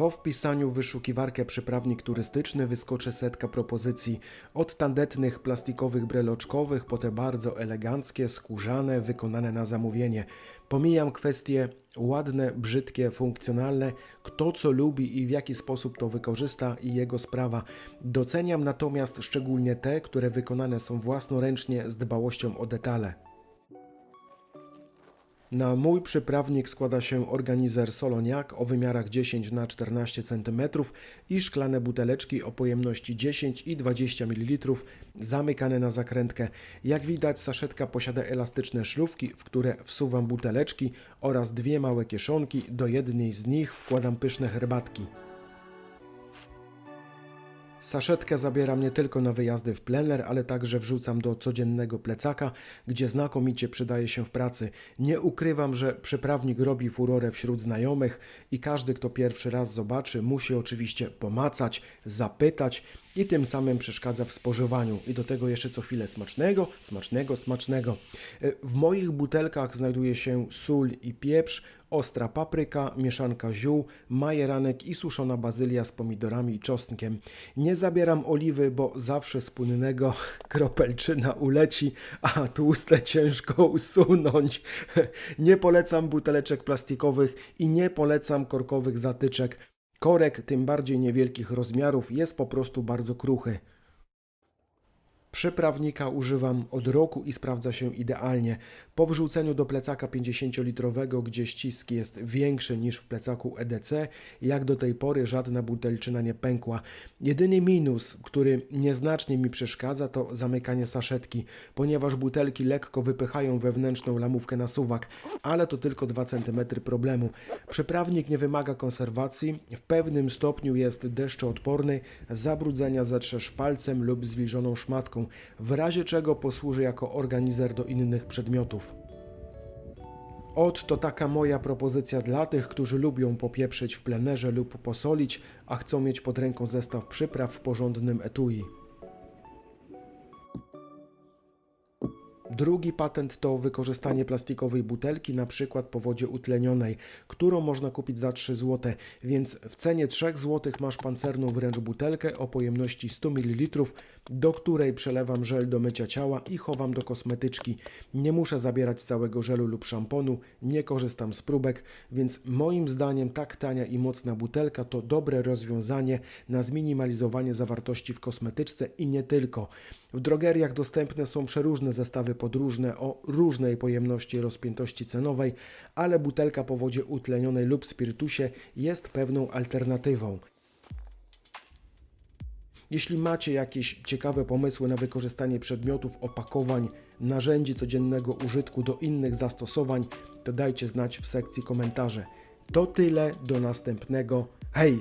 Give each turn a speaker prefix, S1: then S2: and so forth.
S1: Po wpisaniu w wyszukiwarkę przyprawnik turystyczny wyskoczy setka propozycji od tandetnych plastikowych breloczkowych po te bardzo eleganckie, skórzane, wykonane na zamówienie. Pomijam kwestie ładne, brzydkie, funkcjonalne, kto co lubi i w jaki sposób to wykorzysta i jego sprawa. Doceniam natomiast szczególnie te, które wykonane są własnoręcznie z dbałością o detale. Na mój przyprawnik składa się organizer Soloniak o wymiarach 10 na 14 cm i szklane buteleczki o pojemności 10 i 20 ml zamykane na zakrętkę. Jak widać saszetka posiada elastyczne szlufki, w które wsuwam buteleczki oraz dwie małe kieszonki. Do jednej z nich wkładam pyszne herbatki. Saszetkę zabieram nie tylko na wyjazdy w plener, ale także wrzucam do codziennego plecaka, gdzie znakomicie przydaje się w pracy. Nie ukrywam, że przyprawnik robi furorę wśród znajomych i każdy, kto pierwszy raz zobaczy, musi oczywiście pomacać, zapytać i tym samym przeszkadza w spożywaniu. I do tego jeszcze co chwilę smacznego, smacznego, smacznego. E, W moich butelkach znajduje się sól i pieprz, ostra papryka, mieszanka ziół, majeranek i suszona bazylia z pomidorami i czosnkiem. Nie zabieram oliwy, bo zawsze z płynnego kropelczyna uleci, a tłuste ciężko usunąć. Nie polecam buteleczek plastikowych i nie polecam korkowych zatyczek. Korek, tym bardziej niewielkich rozmiarów, jest po prostu bardzo kruchy. Przyprawnika używam od roku i sprawdza się idealnie. Po wrzuceniu do plecaka 50-litrowego, gdzie ścisk jest większy niż w plecaku EDC, jak do tej pory żadna butelczyna nie pękła. Jedyny minus, który nieznacznie mi przeszkadza, to zamykanie saszetki, ponieważ butelki lekko wypychają wewnętrzną lamówkę na suwak, ale to tylko 2 cm problemu. Przyprawnik nie wymaga konserwacji, w pewnym stopniu jest deszczoodporny, zabrudzenia zetrzesz palcem lub zwilżoną szmatką, w razie czego posłuży jako organizer do innych przedmiotów. Ot to taka moja propozycja dla tych, którzy lubią popieprzyć w plenerze lub posolić, a chcą mieć pod ręką zestaw przypraw w porządnym etui. Drugi patent to wykorzystanie plastikowej butelki, na przykład po wodzie utlenionej, którą można kupić za 3 zł, więc w cenie 3 zł masz pancerną wręcz butelkę o pojemności 100 ml, do której przelewam żel do mycia ciała i chowam do kosmetyczki. Nie muszę zabierać całego żelu lub szamponu, nie korzystam z próbek, więc moim zdaniem tak tania i mocna butelka to dobre rozwiązanie na zminimalizowanie zawartości w kosmetyczce i nie tylko. W drogeriach dostępne są przeróżne zestawy podróżne o różnej pojemności i rozpiętości cenowej, ale butelka po wodzie utlenionej lub spirytusie jest pewną alternatywą. Jeśli macie jakieś ciekawe pomysły na wykorzystanie przedmiotów, opakowań, narzędzi codziennego użytku do innych zastosowań, to dajcie znać w sekcji komentarzy. To tyle, do następnego. Hej!